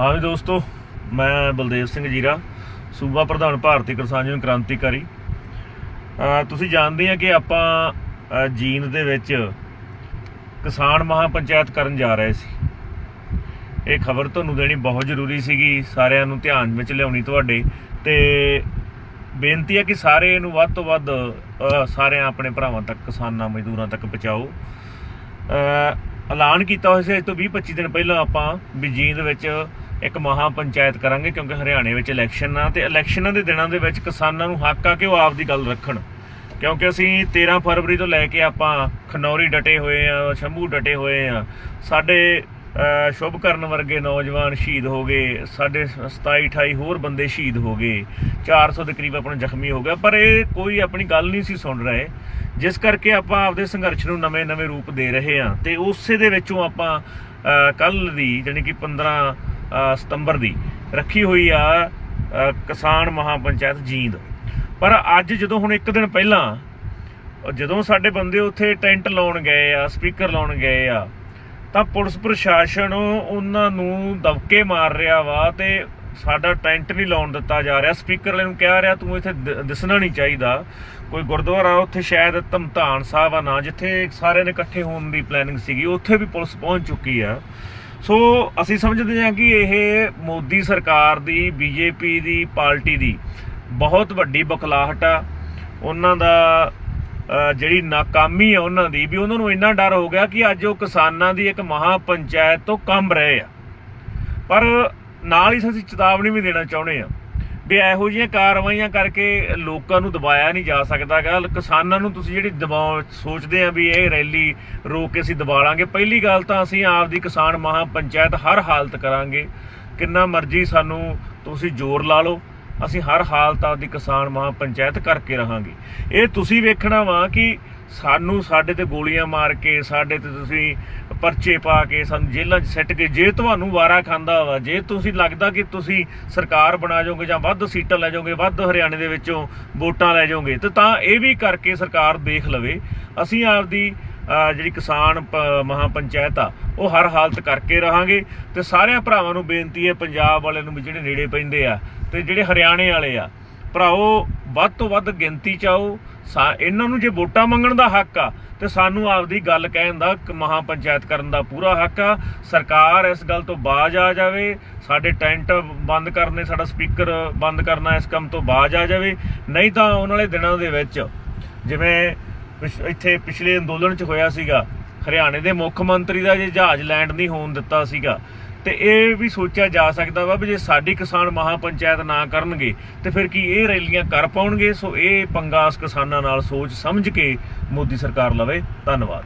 ਹਾਂ ਵੀ ਦੋਸਤੋ, ਮੈਂ ਬਲਦੇਵ ਸਿੰਘ ਜੀਰਾ, ਸੂਬਾ ਪ੍ਰਧਾਨ ਭਾਰਤੀ ਕਿਸਾਨ ਯੂਨੀਅਨ ਕ੍ਰਾਂਤੀਕਾਰੀ। ਤੁਸੀਂ ਜਾਣਦੇ ਆ ਕਿ ਆਪਾਂ ਅਹ ਜੀਂਦ ਦੇ ਵਿੱਚ ਕਿਸਾਨ ਮਹਾਪੰਚਾਇਤ ਕਰਨ ਜਾ ਰਹੇ ਸੀ। ਇਹ ਖਬਰ ਤੁਹਾਨੂੰ ਦੇਣੀ ਬਹੁਤ ਜ਼ਰੂਰੀ ਸੀਗੀ, ਸਾਰਿਆਂ ਨੂੰ ਧਿਆਨ ਵਿੱਚ ਲਿਆਉਣੀ ਤੁਹਾਡੇ। ਤੇ ਬੇਨਤੀ ਹੈ ਕਿ ਸਾਰੇ ਇਹਨੂੰ ਵੱਧ ਤੋਂ ਵੱਧ ਸਾਰਿਆਂ ਆਪਣੇ ਭਰਾਵਾਂ ਤੱਕ, ਕਿਸਾਨਾਂ, ਮਜ਼ਦੂਰਾਂ ਤੱਕ ਪਹੁੰਚਾਓ। ਐਲਾਨ ਕੀਤਾ ਹੋਇਆ ਸੀ, ਅੱਜ ਤੋਂ 20 25 ਦਿਨ ਪਹਿਲਾਂ ਆਪਾਂ ਵੀ ਜੀਂਦ ਵਿੱਚ ਇੱਕ ਮਹਾ ਪੰਚਾਇਤ ਕਰਾਂਗੇ ਕਿਉਂਕਿ ਹਰਿਆਣੇ ਵਿੱਚ ਇਲੈਕਸ਼ਨ ਆ ਤੇ ਇਲੈਕਸ਼ਨਾਂ ਦੇ ਦਿਨਾਂ ਦੇ ਵਿੱਚ ਕਿਸਾਨਾਂ ਨੂੰ ਹੱਕ ਆ ਕਿ ਉਹ ਆਪਦੀ ਗੱਲ ਰੱਖਣ। ਕਿਉਂਕਿ ਅਸੀਂ 13 ਫਰਵਰੀ ਤੋਂ ਲੈ ਕੇ ਆਪਾਂ ਖਨੌਰੀ ਡਟੇ ਹੋਏ ਆ, ਸ਼ੰਭੂ ਡਟੇ ਹੋਏ ਆ। ਸਾਡੇ ਸ਼ੁਭ ਕਰਨ ਵਰਗੇ ਨੌਜਵਾਨ ਸ਼ਹੀਦ ਹੋ ਗਏ, ਸਾਡੇ 27 28 ਹੋਰ ਬੰਦੇ ਸ਼ਹੀਦ ਹੋ ਗਏ 400 ਦੇ ਕਰੀਬ ਆਪਣਾ ਜ਼ਖਮੀ ਹੋ ਗਿਆ। ਪਰ ਇਹ ਕੋਈ ਆਪਣੀ ਗੱਲ ਨਹੀਂ ਸੀ ਸੁਣ ਰਹੇ। ਜਿਸ ਕਰਕੇ ਆਪਾਂ ਆਪਦੇ ਸੰਘਰਸ਼ ਨੂੰ ਨਵੇਂ-ਨਵੇਂ ਰੂਪ ਦੇ ਰਹੇ ਹਾਂ ਤੇ ਉਸੇ ਦੇ ਵਿੱਚੋਂ ਆਪਾਂ ਕੱਲ ਦੀ ਜਾਣੀ ਕਿ 15 ਸਤੰਬਰ ਦੀ ਰੱਖੀ ਹੋਈ ਆ ਅਹ, ਕਿਸਾਨ ਮਹਾਪੰਚਾਇਤ ਜੀਂਦ। ਪਰ ਅੱਜ ਜਦੋਂ ਹੁਣ ਇੱਕ ਦਿਨ ਪਹਿਲਾਂ ਜਦੋਂ ਸਾਡੇ ਬੰਦੇ ਉੱਥੇ ਟੈਂਟ ਲਾਉਣ ਗਏ ਆ ਸਪੀਕਰ ਲਾਉਣ ਗਏ ਆ ਤਾਂ ਪੁਲਿਸ ਪ੍ਰਸ਼ਾਸਨ ਉਹਨਾਂ ਨੂੰ ਦਬਕੇ ਮਾਰ ਰਿਹਾ ਵਾ ਤੇ ਸਾਡਾ ਟੈਂਟ ਨਹੀਂ ਲਾਉਣ ਦਿੱਤਾ ਜਾ ਰਿਹਾ। ਸਪੀਕਰ ਵਾਲੇ ਨੂੰ ਕਹਿ ਰਿਹਾ ਤੂੰ ਇੱਥੇ ਦ- ਦਿਸਣਾ ਨਹੀਂ ਚਾਹੀਦਾ। ਕੋਈ ਗੁਰਦੁਆਰਾ ਉੱਥੇ ਸ਼ਾਇਦ ਧਮਧਾਨ ਸਾਹਿਬ ਆ ਨਾ ਜਿੱਥੇ ਸਾਰਿਆਂ ਨੇ ਇਕੱਠੇ ਹੋਣ ਦੀ ਪਲੈਨਿੰਗ ਸੀਗੀ ਉੱਥੇ ਵੀ ਪੁਲਿਸ ਪਹੁੰਚ ਚੁੱਕੀ ਆ। ਸੋ ਅਸੀਂ ਸਮਝਦੇ ਹਾਂ ਕਿ ਇਹ ਮੋਦੀ ਸਰਕਾਰ ਦੀ, ਬੀਜੇਪੀ ਦੀ, ਪਾਰਟੀ ਦੀ ਬਹੁਤ ਵੱਡੀ ਬਖਲਾਹਟ ਆ। ਉਹਨਾਂ ਦਾ ਜਿਹੜੀ ਨਾਕਾਮੀ ਆ ਉਹਨਾਂ ਦੀ ਵੀ ਉਹਨਾਂ ਨੂੰ ਇੰਨਾ ਡਰ ਹੋ ਗਿਆ ਕਿ ਅੱਜ ਉਹ ਕਿਸਾਨਾਂ ਦੀ ਇੱਕ ਮਹਾ ਪੰਚਾਇਤ ਤੋਂ ਕੰਬ ਰਹੇ ਆ। ਪਰ ਨਾਲ ਹੀ ਅਸੀਂ ਚੇਤਾਵਨੀ ਵੀ ਦੇਣਾ ਚਾਹੁੰਦੇ ਆ ਵੀ ਇਹੋ ਜਿਹੀਆਂ ਕਾਰਵਾਈਆਂ ਕਰਕੇ ਲੋਕਾਂ ਨੂੰ ਦਬਾਇਆ ਨਹੀਂ ਜਾ ਸਕਦਾ ਗਾ। ਕਿਸਾਨਾਂ ਨੂੰ ਤੁਸੀਂ ਜਿਹੜੀ ਦਬਾਅ ਸੋਚਦੇ ਆ ਵੀ ਇਹ ਰੈਲੀ ਰੋਕ ਕੇ ਅਸੀਂ ਦਬਾ ਲਾਂਗੇ, ਪਹਿਲੀ ਗੱਲ ਤਾਂ ਅਸੀਂ ਆਪਦੀ ਕਿਸਾਨ ਮਹਾ ਪੰਚਾਇਤ ਹਰ ਹਾਲਤ ਕਰਾਂਗੇ। ਕਿੰਨਾ ਮਰਜ਼ੀ ਸਾਨੂੰ ਤੁਸੀਂ ਜ਼ੋਰ ਲਾ ਲਓ, ਅਸੀਂ ਹਰ ਹਾਲਤ ਆਪਦੀ ਕਿਸਾਨ ਮਹਾ ਪੰਚਾਇਤ ਕਰਕੇ ਰਹਾਂਗੇ। ਇਹ ਤੁਸੀਂ ਵੇਖਣਾ ਵਾ ਕਿ ਸਾਨੂੰ ਸਾਡੇ ਤੇ ਗੋਲੀਆਂ ਮਾਰ ਕੇ, ਸਾਡੇ ਤੇ ਤੁਸੀਂ ਪਰਚੇ ਪਾ ਕੇ ਸਾਨੂੰ ਜੇਲ੍ਹਾਂ 'ਚ ਸਿੱਟ ਕੇ, ਜੇ ਤੁਹਾਨੂੰ ਵਾਰਾ ਖਾਂਦਾ ਵਾ, ਜੇ ਤੁਸੀਂ ਲੱਗਦਾ ਕਿ ਤੁਸੀਂ ਸਰਕਾਰ ਬਣਾ ਜਾਓਗੇ ਜਾਂ ਵੱਧ ਸੀਟਾਂ ਲੈ ਜਾਓਗੇ, ਵੱਧ ਹਰਿਆਣੇ ਦੇ ਵਿੱਚੋਂ ਵੋਟਾਂ ਲੈ ਜਾਓਗੇ, ਤੇ ਤਾਂ ਇਹ ਵੀ ਕਰਕੇ ਸਰਕਾਰ ਦੇਖ ਲਵੇ। ਅਸੀਂ ਆਪਦੀ ਜਿਹੜੀ ਕਿਸਾਨ ਪ- ਮਹਾਪੰਚਾਇਤ ਆ, ਉਹ ਹਰ ਹਾਲਤ ਕਰਕੇ ਰਹਾਂਗੇ। ਤੇ ਸਾਰਿਆਂ ਭਰਾਵਾਂ ਨੂੰ ਬੇਨਤੀ ਹੈ, ਪੰਜਾਬ ਵਾਲਿਆਂ ਨੂੰ ਵੀ ਜਿਹੜੇ ਨੇੜੇ ਪੈਂਦੇ ਆ, ਤੇ ਜਿਹੜੇ ਹਰਿਆਣੇ ਵਾਲੇ ਆ ਭਰਾਓ ਵੱਧ ਤੋਂ ਵੱਧ ਗਿਣਤੀ ਚ ਆਓ। ਸਾ- ਇਹਨਾਂ ਨੂੰ ਜੇ ਵੋਟਾਂ ਮੰਗਣ ਦਾ ਹੱਕ ਆ, ਤੇ ਸਾਨੂੰ ਆਪਦੀ ਗੱਲ ਕਹਿਣ ਦਾ ਕ- ਮਹਾਂ ਪੰਚਾਇਤ ਕਰਨ ਦਾ ਪੂਰਾ ਹੱਕ ਆ। ਸਰਕਾਰ ਇਸ ਗੱਲ ਤੋਂ ਬਾਜ ਆ ਜਾਵੇ, ਸਾਡੇ ਟੈਂਟ ਬੰਦ ਕਰਨੇ, ਸਾਡਾ ਸਪੀਕਰ ਬੰਦ ਕਰਨਾ ਇਸ ਕੰਮ ਤੋਂ ਬਾਜ ਆ ਜਾਵੇ। ਨਹੀਂ ਤਾਂ ਆਉਣ ਵਾਲੇ ਦਿਨਾਂ ਦੇ ਵਿੱਚ, ਜਿਵੇਂ ਪਿਛ- ਇੱਥੇ ਪਿਛਲੇ ਅੰਦੋਲਨ ਚ ਹੋਇਆ ਸੀਗਾ, ਹਰਿਆਣੇ ਦੇ ਮੁੱਖ ਮੰਤਰੀ ਦਾ ਜੇ ਜਹਾਜ਼ ਲੈਂਡ ਨਹੀਂ ਹੋਣ ਦਿੱਤਾ ਸੀਗਾ ਤੇ ਇਹ ਵੀ ਸੋਚਿਆ ਜਾ ਸਕਦਾ ਵਾ ਵੀ ਜੇ ਸਾਡੀ ਕਿਸਾਨ ਮਹਾਪੰਚਾਇਤ ਨਾ ਕਰਨਗੇ, ਤੇ ਫਿਰ ਕੀ ਇਹ ਰੈਲੀਆਂ ਕਰ ਪਾਉਣਗੇ? ਸੋ ਇਹ ਪੰਗਾ ਕਿਸਾਨਾਂ ਨਾਲ ਸੋਚ ਸਮਝ ਕੇ ਮੋਦੀ ਸਰਕਾਰ ਲਵੇ। ਧੰਨਵਾਦ।